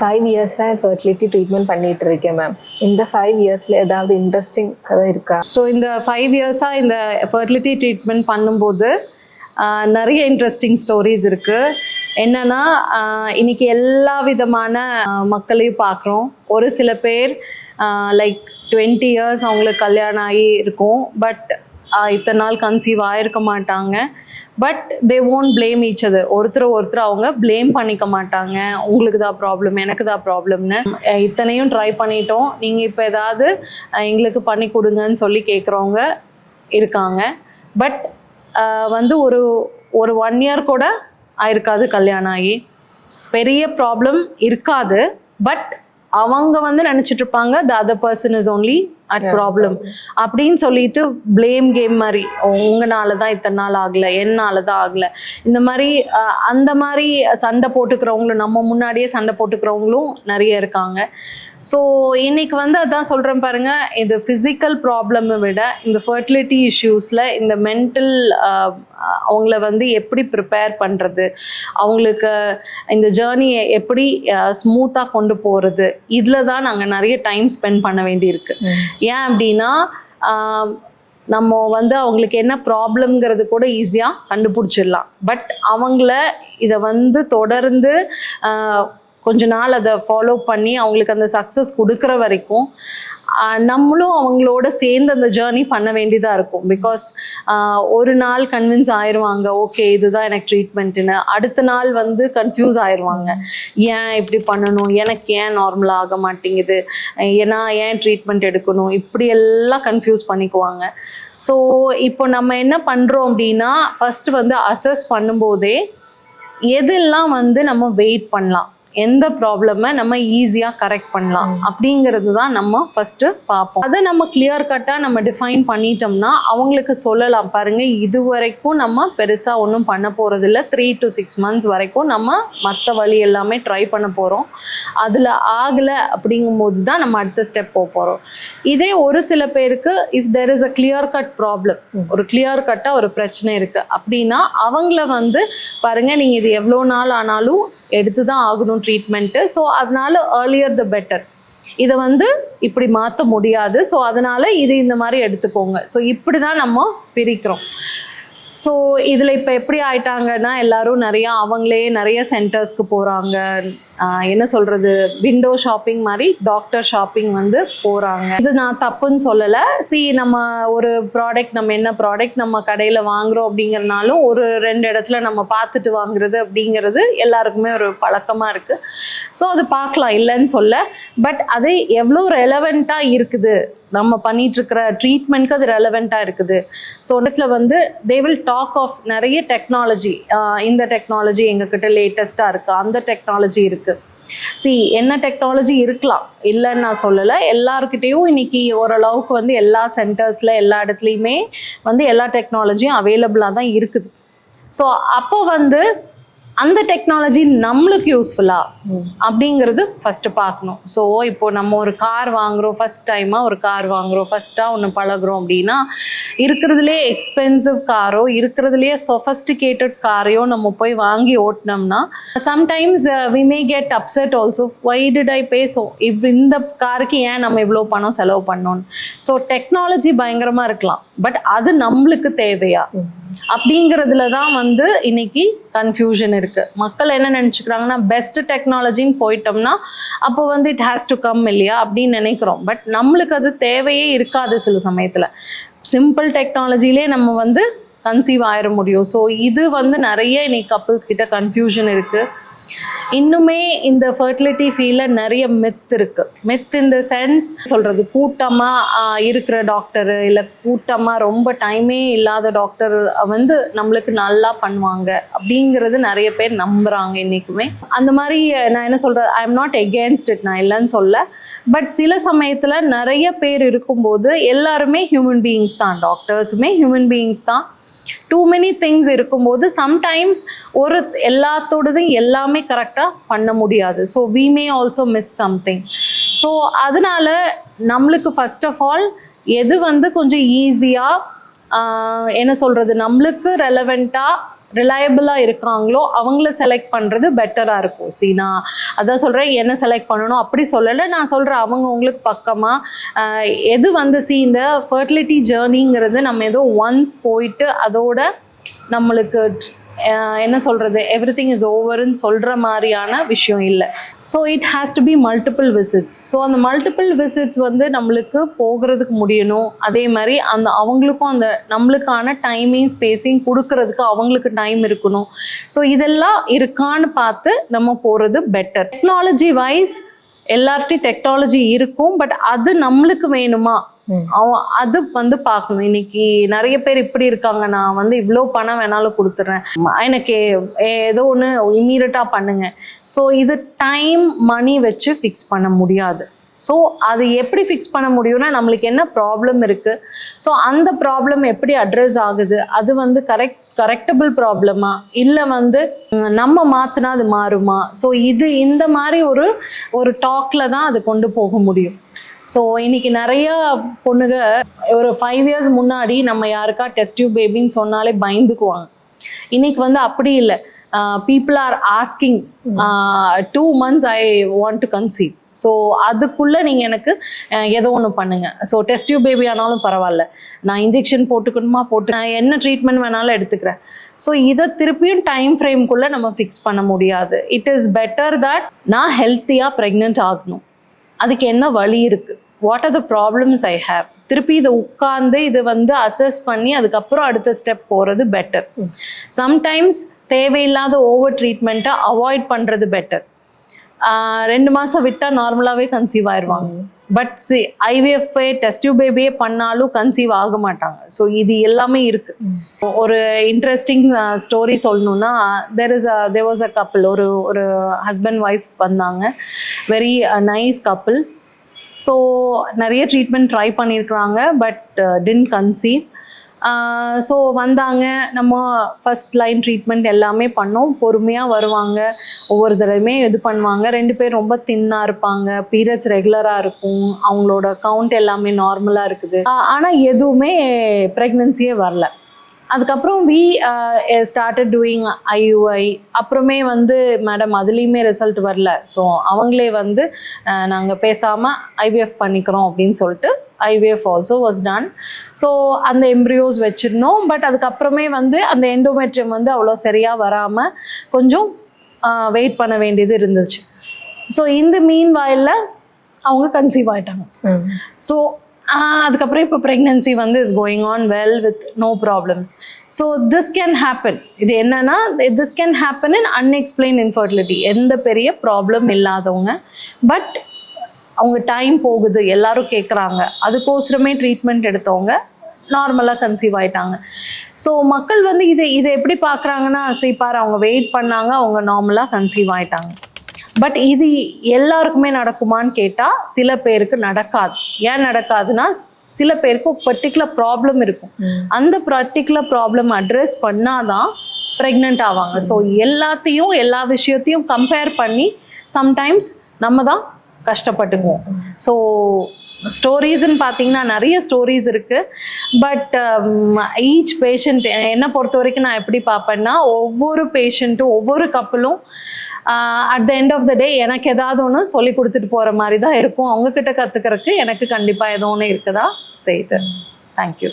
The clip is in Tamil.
ஃபைவ் இயர்ஸாக ஃபர்டிலிட்டி ட்ரீட்மெண்ட் பண்ணிட்டு இருக்கேன் மேம் இந்த ஃபைவ் இயர்ஸில் ஏதாவது இன்ட்ரெஸ்டிங் கதை இருக்கா? ஸோ இந்த ஃபைவ் இயர்ஸாக இந்த ஃபர்டிலிட்டி ட்ரீட்மெண்ட் பண்ணும்போது நிறைய இன்ட்ரெஸ்டிங் ஸ்டோரிஸ் இருக்குது என்னன்னா இன்னைக்கு எல்லா விதமான மக்களையும் பார்க்குறோம். ஒரு சில பேர் லைக் டுவெண்ட்டி இயர்ஸ் அவங்களுக்கு கல்யாணம் ஆகி இருக்கும். பட் இத்தனை நாள் கன்சீவ் ஆயிருக்க மாட்டாங்க. But they won't blame each அது ஒருத்தர் ஒருத்தர் அவங்க ப்ளேம் பண்ணிக்க மாட்டாங்க. உங்களுக்கு தான் ப்ராப்ளம் எனக்கு தான் ப்ராப்ளம்னு இத்தனையும் ட்ரை பண்ணிட்டோம். நீங்கள் இப்போ ஏதாவது எங்களுக்கு பண்ணி கொடுங்கன்னு சொல்லி கேட்குறவங்க இருக்காங்க. பட் வந்து ஒரு ஒரு ஒன் இயர் கூட ஆயிருக்காது கல்யாணம் ஆகி. பெரிய ப்ராப்ளம் இருக்காது. பட் அவங்க வந்து நினச்சிட்ருப்பாங்க the other person is only at problem அப்படின்னு சொல்லிட்டு ப்ளேம் கேம் மாதிரி உங்களால தான் இத்தனை நாள் ஆகல என்னால தான் ஆகல. இந்த மாதிரி அந்த மாதிரி சண்டை போட்டுக்கிறவங்களும் நம்ம முன்னாடியே சண்டை போட்டுக்கிறவங்களும் நிறைய இருக்காங்க. ஸோ இன்னைக்கு வந்து அதான் சொல்கிறேன் பாருங்க இது ஃபிசிக்கல் ப்ராப்ளமை விட இந்த ஃபர்டிலிட்டி இஷ்யூஸில் இந்த மென்டல் அவங்கள வந்து எப்படி ப்ரிப்பேர் பண்ணுறது அவங்களுக்கு இந்த ஜேர்னியை எப்படி ஸ்மூத்தாக கொண்டு போகிறது இதில் தான் நாங்கள் நிறைய டைம் ஸ்பெண்ட் பண்ண வேண்டியிருக்கு. ஏன் அப்படின்னா நம்ம வந்து அவங்களுக்கு என்ன ப்ராப்ளம்ங்கிறது கூட ஈஸியாக கண்டுபிடிச்சிடலாம். பட் அவங்கள இதை வந்து தொடர்ந்து கொஞ்ச நாள் அதை ஃபாலோ பண்ணி அவங்களுக்கு அந்த சக்ஸஸ் கொடுக்குற வரைக்கும் நம்மளும் அவங்களோட சேர்ந்து அந்த ஜேர்னி பண்ண வேண்டியதாக இருக்கும். பிகாஸ் ஒரு நாள் கன்வின்ஸ் ஆயிடுவாங்க ஓகே இதுதான் எனக்கு ட்ரீட்மெண்ட்டுன்னு அடுத்த நாள் வந்து கன்ஃபியூஸ் ஆயிடுவாங்க ஏன் இப்படி பண்ணணும்? எனக்கு ஏன் நார்மலாக ஆக மாட்டேங்குது? ஏன்னா ஏன் ட்ரீட்மெண்ட் எடுக்கணும்? இப்படி எல்லாம் கன்ஃபியூஸ் பண்ணிக்குவாங்க. ஸோ இப்போ நம்ம என்ன பண்ணுறோம் அப்படின்னா ஃபஸ்ட்டு வந்து அசஸ் பண்ணும்போதே எதெல்லாம் வந்து நம்ம வெயிட் பண்ணலாம்? எந்த ப்ராப்ளமை நம்ம ஈஸியாக கரெக்ட் பண்ணலாம். அப்படிங்கிறது தான் நம்ம ஃபஸ்ட்டு பார்ப்போம். அதை நம்ம கிளியர் கட்டாக நம்ம டிஃபைன் பண்ணிட்டோம்னா அவங்களுக்கு சொல்லலாம். பாருங்க இது வரைக்கும் நம்ம பெருசாக ஒன்றும் பண்ண போகிறதில்ல த்ரீ டு சிக்ஸ் மந்த்ஸ் வரைக்கும் நம்ம மற்ற வழி எல்லாமே ட்ரை பண்ண போகிறோம் அதில் ஆகலை அப்படிங்கும்போது தான் நம்ம அடுத்த ஸ்டெப் போக போகிறோம் இதே ஒரு சில பேருக்கு if there is a clear cut problem ஒரு கிளியர் கட்டாக ஒரு பிரச்சனை இருக்குது அப்படின்னா அவங்கள வந்து பாருங்க நீங்கள் இது எவ்வளோ நாள் ஆனாலும் எடுத்து தான் ஆகணும். ட்ரீட்மெண்ட்டு ஸோ அதனால ஏர்லியர் த பெட்டர் இதை வந்து இப்படி மாற்ற முடியாது. ஸோ அதனால இது இந்த மாதிரி எடுத்துக்கோங்க. ஸோ இப்படி தான் நம்ம பிரிக்கிறோம். ஸோ இதில் இப்போ எப்படி ஆயிட்டாங்கன்னா எல்லாரும் நிறையா அவங்களே நிறைய சென்டர்ஸ்க்கு போகிறாங்க என்ன சொல்கிறது விண்டோ ஷாப்பிங் மாதிரி டாக்டர் ஷாப்பிங் வந்து போகிறாங்க இது நான் தப்புன்னு சொல்லலை. சி நம்ம ஒரு ப்ராடக்ட் நம்ம என்ன ப்ராடக்ட் நம்ம கடையில் வாங்குறோம் அப்படிங்கிறனாலும் ஒரு ரெண்டு இடத்துல நம்ம பார்த்துட்டு வாங்குறது அப்படிங்கிறது எல்லாருக்குமே ஒரு பழக்கமாக இருக்குது ஸோ அது பார்க்கலாம் இல்லைன்னு சொல்ல. பட் அது எவ்வளோ ரெலவெண்ட்டாக இருக்குது? நம்ம பண்ணிட்டு இருக்கிற ட்ரீட்மெண்ட்க்கு அது ரெலவெண்ட்டாக இருக்குது. ஸோ இடத்துல வந்து தே வில் டாக் ஆஃப் நிறைய டெக்னாலஜி இந்த டெக்னாலஜி எங்ககிட்ட லேட்டஸ்ட்டாக இருக்குது அந்த டெக்னாலஜி இருக்குது சி என்ன டெக்னாலஜி இருக்கலாம். இல்லைன்னு நான் சொல்லலை. எல்லாருக்கிட்டேயும் இன்னைக்கு ஓரளவுக்கு வந்து எல்லா சென்டர்ஸில் எல்லா இடத்துலையுமே வந்து எல்லா டெக்னாலஜியும் அவைலபிளாக தான் இருக்குது. ஸோ அப்போ வந்து அந்த டெக்னாலஜி நம்மளுக்கு யூஸ்ஃபுல்லா அப்படிங்கிறது ஃபர்ஸ்ட் பார்க்கணும். ஸோ இப்போ நம்ம ஒரு கார் வாங்குறோம் ஃபர்ஸ்ட் டைமாக ஒரு கார் வாங்குறோம் ஃபர்ஸ்ட்டாக ஒன்று பழகுறோம் அப்படின்னா இருக்கிறதுலே எக்ஸ்பென்சிவ் காரோ இருக்கிறதுலே சொஃபஸ்டிகேட்டட் காரையோ நம்ம போய் வாங்கி ஓட்டினோம்னா sometimes we may get upset also why I பேசும் இவ் இந்த காருக்கு ஏன் நம்ம இவ்வளோ பணம் செலவு பண்ணோன்னு ஸோ டெக்னாலஜி பயங்கரமாக இருக்கலாம். பட் அது நம்மளுக்கு தேவையா? அப்படிங்கிறதுல தான் வந்து இன்னைக்கு கன்ஃபியூஷன் இருக்கு. மக்கள் என்ன நினச்சிக்கிறாங்கன்னா பெஸ்ட் டெக்னாலஜின்னு போயிட்டோம்னா அப்போ வந்து இட் ஹேஸ் டு கம் இல்லையா அப்படின்னு நினைக்கிறோம். பட் நம்மளுக்கு அது தேவையே இருக்காது சில சமயத்தில். சிம்பிள் டெக்னாலஜிலே நம்ம வந்து கன்சீவ் ஆயிட முடியும். ஸோ இது வந்து நிறைய இன்னைக்கு கப்புள்ஸ் கிட்ட கன்ஃபியூஷன் இருக்கு. இன்னுமே இந்த ஃபர்டிலிட்டி ஃபீல்டில் நிறைய மெத் இருக்கு. மெத் இந்த சென்ஸ் சொல்றது கூட்டமாக இருக்கிற டாக்டர் இல்லை கூட்டமாக ரொம்ப டைமே இல்லாத டாக்டர் வந்து நம்மளுக்கு நல்லா பண்ணுவாங்க அப்படிங்கிறது நிறைய பேர் நம்புறாங்க இன்னைக்குமே. அந்த மாதிரி நான் என்ன சொல்றது I am not against it நான் இல்லைன்னு சொல்ல. பட் சில சமயத்தில் நிறைய பேர் இருக்கும்போது எல்லாருமே ஹியூமன் பீயிங்ஸ் தான் டாக்டர்ஸுமே ஹியூமன் பீயிங்ஸ் தான். டூ மெனி திங்ஸ் இருக்கும்போது சம்டைம்ஸ் ஒரு எல்லாத்தோடதும் எல்லாமே கரெக்டாக பண்ண முடியாது. So we may also miss something so அதனால நம்மளுக்கு ஃபர்ஸ்ட் ஆஃப் ஆல் எது வந்து கொஞ்சம் ஈஸியாக என்ன சொல்கிறது நம்மளுக்கு ரெலவெண்ட்டாக ரிலையபிளாக இருக்காங்களோ அவங்கள செலக்ட் பண்ணுறது பெட்டராக இருக்கும். சி நான் அதான் சொல்கிறேன் என்ன செலக்ட் பண்ணணும் அப்படி சொல்லலை. நான் சொல்கிறேன் அவங்க உங்களுக்கு பக்கமாக எது வந்து சி இந்த ஃபர்டிலிட்டி ஜேர்னிங்கிறது நம்ம ஏதோ ஒன்ஸ் போயிட்டு அதோட நம்மளுக்கு என்ன சொல்கிறது எவ்ரி திங் இஸ் ஓவர்னு சொல்கிற மாதிரியான விஷயம் இல்லை. So it has to be multiple visits so அந்த மல்டிபிள் விசிட்ஸ் வந்து நம்மளுக்கு போகிறதுக்கு முடியணும். அதே மாதிரி அந்த அவங்களுக்கும் அந்த நம்மளுக்கான டைமிங் ஸ்பேஸிங் கொடுக்கறதுக்கு அவங்களுக்கு டைம் இருக்கணும். ஸோ இதெல்லாம் இருக்கான்னு பார்த்து நம்ம போகிறது பெட்டர் டெக்னாலஜி வைஸ் எல்லார்ட்டையும் டெக்னாலஜி இருக்கும். பட் அது நம்மளுக்கு வேணுமா? அவன் அது வந்து பார்க்கணும் இன்னைக்கு நிறைய பேர் இப்படி இருக்காங்க. நான் வந்து இவ்வளோ பணம் வேணாலும் கொடுத்துட்றேன் எனக்கு ஏதோ ஒன்று இம்மீடியட்டாக பண்ணுங்க. ஸோ இது டைம் மணி வச்சு ஃபிக்ஸ் பண்ண முடியாது. ஸோ அது எப்படி ஃபிக்ஸ் பண்ண முடியும்னா நம்மளுக்கு என்ன ப்ராப்ளம் இருக்குது ஸோ அந்த ப்ராப்ளம் எப்படி அட்ரஸ் ஆகுது? அது வந்து கரெக்ட் கரெக்டபிள் ப்ராப்ளமா இல்லை வந்து நம்ம மாற்றினா அது மாறுமா? ஸோ இது இந்த மாதிரி ஒரு ஒரு டாக்ல தான் அது கொண்டு போக முடியும். ஸோ இன்னைக்கு நிறைய பொண்ணுங்க ஒரு ஃபைவ் இயர்ஸ் முன்னாடி நம்ம யாருக்கா டெஸ்ட் டியூப் பேபின்னு சொன்னாலே பயந்துக்குவாங்க. இன்னைக்கு வந்து அப்படி இல்லை. People are asking two months I want to conceive so அதுக்குள்ளே நீங்கள் எனக்கு ஏதோ ஒன்று பண்ணுங்கள் ஸோ டெஸ்ட் டியூப் பேபி ஆனாலும் பரவாயில்ல. நான் இன்ஜெக்ஷன் போட்டுக்கணுமா? போட்டு நான் என்ன ட்ரீட்மெண்ட் வேணாலும் எடுத்துக்கிறேன். ஸோ இதை திருப்பியும் டைம் ஃப்ரேம்குள்ளே நம்ம ஃபிக்ஸ் பண்ண முடியாது. இட் இஸ் பெட்டர் தட் நான் ஹெல்த்தியாக ப்ரெக்னென்ட் ஆகணும். அதுக்கு என்ன வழி இருக்கு? What are the problems I have திருப்பி இதை உட்கார்ந்து இதை வந்து அசஸ் பண்ணி அதுக்கப்புறம் அடுத்த ஸ்டெப் போகிறது பெட்டர் சம்டைம்ஸ் தேவையில்லாத ஓவர் ட்ரீட்மெண்ட்டை அவாய்ட் பண்ணுறது பெட்டர் ரெண்டு மாதம் விட்டால் நார்மலாகவே கன்சீவ் ஆயிடுவாங்க பட் சி ஐவிஎஃப்ஐ டெஸ்டியூ பேபியே பண்ணாலும் கன்சீவ் ஆக மாட்டாங்க. ஸோ இது எல்லாமே இருக்கு. ஒரு இன்ட்ரெஸ்டிங் ஸ்டோரி சொல்லணும்னா there is a there was a couple ஒரு ஒரு ஹஸ்பண்ட் ஒய்ஃப் வந்தாங்க. வெரி நைஸ் கப்பிள் ஸோ நிறைய ட்ரீட்மெண்ட் ட்ரை பண்ணியிருக்கிறாங்க பட் டின் கன்சீவ் ஸோ வந்தாங்க. நம்ம ஃபஸ்ட் லைன் ட்ரீட்மெண்ட் எல்லாமே பண்ணோம். பொறுமையாக வருவாங்க. ஒவ்வொரு தடவையுமே இது பண்ணுவாங்க. ரெண்டு பேர் ரொம்ப தின்னாக இருப்பாங்க. பீரியட்ஸ் ரெகுலராக இருக்கும். அவங்களோட கவுண்ட் எல்லாமே நார்மலாக இருக்குது. ஆனால் எதுவுமே ப்ரெக்னென்சியே வரல. அதுக்கப்புறம் வி ஸ்டார்டட் டூயிங் ஐயுஐ அப்புறமே வந்து மேடம் அதுலேயுமே ரிசல்ட் வரல. ஸோ அவங்களே வந்து நாங்கள் பேசாமல் ஐவிஎஃப் பண்ணிக்கிறோம் அப்படின்னு சொல்லிட்டு IVF also was done so அந்த எம்ப்ரியோஸ் வச்சிருந்தோம். பட் அதுக்கப்புறமே வந்து அந்த எண்டோமெட்ரியம் வந்து அவ்வளோ சரியாக வராமல் கொஞ்சம் வெயிட் பண்ண வேண்டியது இருந்துச்சு. ஸோ இந்த மீன் வாயிலில் அவங்க கன்சீவ் ஆயிட்டாங்க. ஸோ அதுக்கப்புறம் இப்போ ப்ரெக்னென்சி வந்து is going on well with no problems so this can happen இது என்னன்னா this can happen in unexplained infertility எந்த பெரிய ப்ராப்ளம் இல்லாதவங்க. பட் அவங்க டைம் போகுது எல்லாரும் கேட்குறாங்க அதுக்கோசரமே ட்ரீட்மெண்ட் எடுத்தவங்க நார்மலாக கன்சீவ் ஆயிட்டாங்க. ஸோ மக்கள் வந்து இதை இதை எப்படி பார்க்குறாங்கன்னா சரி பாரு அவங்க வெயிட் பண்ணாங்க அவங்க நார்மலாக கன்சீவ் ஆயிட்டாங்க. பட் இது எல்லாருக்குமே நடக்குமான்னு கேட்டால் சில பேருக்கு நடக்காது. ஏன் நடக்காதுன்னா சில பேருக்கு பர்டிகுலர் ப்ராப்ளம் இருக்கும். அந்த பர்டிகுலர் ப்ராப்ளம் அட்ரஸ் பண்ணாதான் ப்ரெக்னென்ட் ஆவாங்க. ஸோ எல்லாத்தையும் எல்லா விஷயத்தையும் கம்பேர் பண்ணி சம்டைம்ஸ் நம்ம தான் கஷ்டப்பட்டுக்குவோம். ஸோ ஸ்டோரிஸ்ன்னு பார்த்தீங்கன்னா நிறைய ஸ்டோரிஸ் இருக்குது பட் ஈச் பேஷண்ட் என்னை பொறுத்த வரைக்கும் நான் எப்படி பார்ப்பேன்னா ஒவ்வொரு பேஷண்ட்டும் ஒவ்வொரு கப்பலும் at the end of the day எனக்கு ஏதாவது ஒன்று சொல்லி கொடுத்துட்டு போகிற மாதிரி தான் இருக்கும். அவங்கக்கிட்ட கற்றுக்கிறதுக்கு எனக்கு கண்டிப்பாக ஏதோ ஒன்று இருக்குதா? செய்யுது தேங்க்யூ